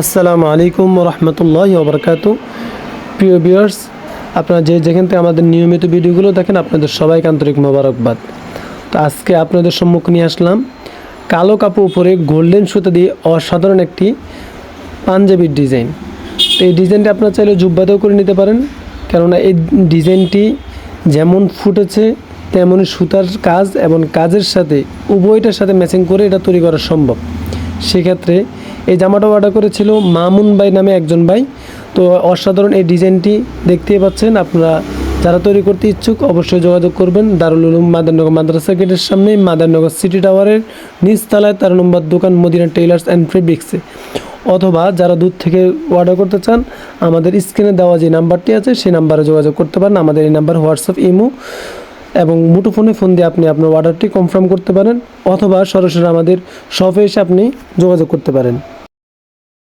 আসসালামু আলাইকুম রহমতুল্লাহ ওবরকাত প্রিয় ভিউয়ার্স, আপনারা যে যেখান থেকে আমাদের নিয়মিত ভিডিওগুলো দেখেন, আপনাদের সবাইকে আন্তরিক মোবারকবাদ। তো আজকে আপনাদের সম্মুখ নিয়ে আসলাম, কালো কাপড় উপরে গোল্ডেন সুতা দিয়ে অসাধারণ একটি পাঞ্জাবির ডিজাইন। তো এই ডিজাইনটা আপনারা চাইলে জুব্বাতেও করে নিতে পারেন, কেননা এই ডিজাইনটি যেমন ফুটেছে তেমনই সুতার কাজ এবং কাজের সাথে উভয়টার সাথে ম্যাচিং করে এটা তৈরি করা সম্ভব। সেক্ষেত্রে এই জামাটা অর্ডার করেছিল মামুন ভাই নামে একজন ভাই। তো অসাধারণ এই ডিজাইনটি দেখতেই পাচ্ছেন আপনারা। যারা তৈরি করতে ইচ্ছুক অবশ্যই যোগাযোগ করবেন। দারুল উলুম মাদারনগর মাদ্রাসা গেটের সামনে, মাদারনগর সিটি টাওয়ারের নিচতলায় তেরো নম্বর দোকান মদিনা টেইলার্স অ্যান্ড ফেব্রিক্সে। অথবা যারা দূর থেকে অর্ডার করতে চান, আমাদের স্ক্রিনে দেওয়া যে নাম্বারটি আছে, সেই নাম্বারে যোগাযোগ করতে পারেন। আমাদের এই নাম্বার হোয়াটসঅ্যাপ, ইমো এবং মুঠোফোনে ফোন দিয়ে আপনি আপনার অর্ডারটি কনফার্ম করতে পারেন। অথবা সরাসরি আমাদের শপে এসে আপনি যোগাযোগ করতে পারেন।